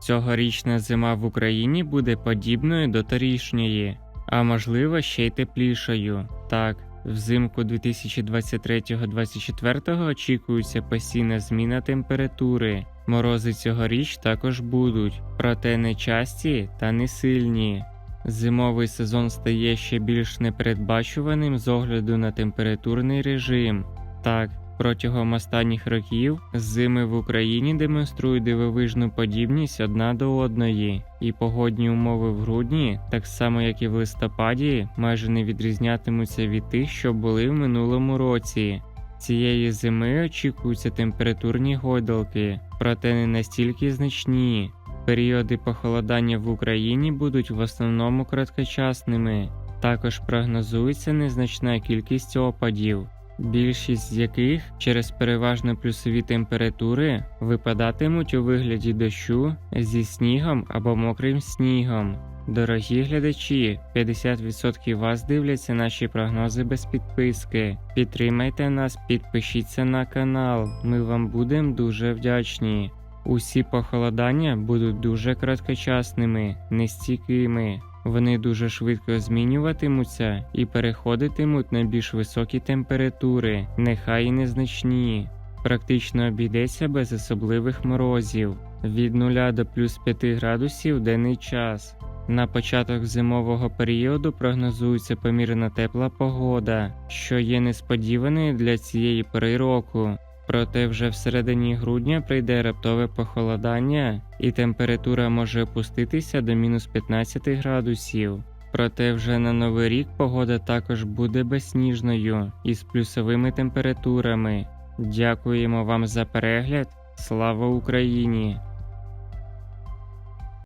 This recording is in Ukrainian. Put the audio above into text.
Цьогорічна зима в Україні буде подібною до торішньої, а можливо ще й теплішою. Так, взимку 2023-2024 очікується постійна зміна температури. Морози цьогоріч також будуть, проте не часті та не сильні. Зимовий сезон стає ще більш непередбачуваним з огляду на температурний режим. Так, протягом останніх років зими в Україні демонструють дивовижну подібність одна до одної, і погодні умови в грудні, так само як і в листопаді, майже не відрізнятимуться від тих, що були в минулому році. Цієї зими очікуються температурні гойдалки, проте не настільки значні. Періоди похолодання в Україні будуть в основному короткочасними. Також прогнозується незначна кількість опадів, більшість з яких через переважно плюсові температури випадатимуть у вигляді дощу зі снігом або мокрим снігом. Дорогі глядачі, 50% вас дивляться наші прогнози без підписки. Підтримайте нас, підпишіться на канал. Ми вам будемо дуже вдячні. Усі похолодання будуть дуже короткочасними, нестійкими. Вони дуже швидко змінюватимуться і переходитимуть на більш високі температури, нехай і незначні. Практично обійдеться без особливих морозів від 0 до плюс 5 градусів денний час. На початок зимового періоду прогнозується помірна тепла погода, що є несподіваною для цієї пори року. Проте вже всередині грудня прийде раптове похолодання, і температура може опуститися до мінус 15 градусів. Проте вже на новий рік погода також буде безсніжною і з плюсовими температурами. Дякуємо вам за перегляд. Слава Україні!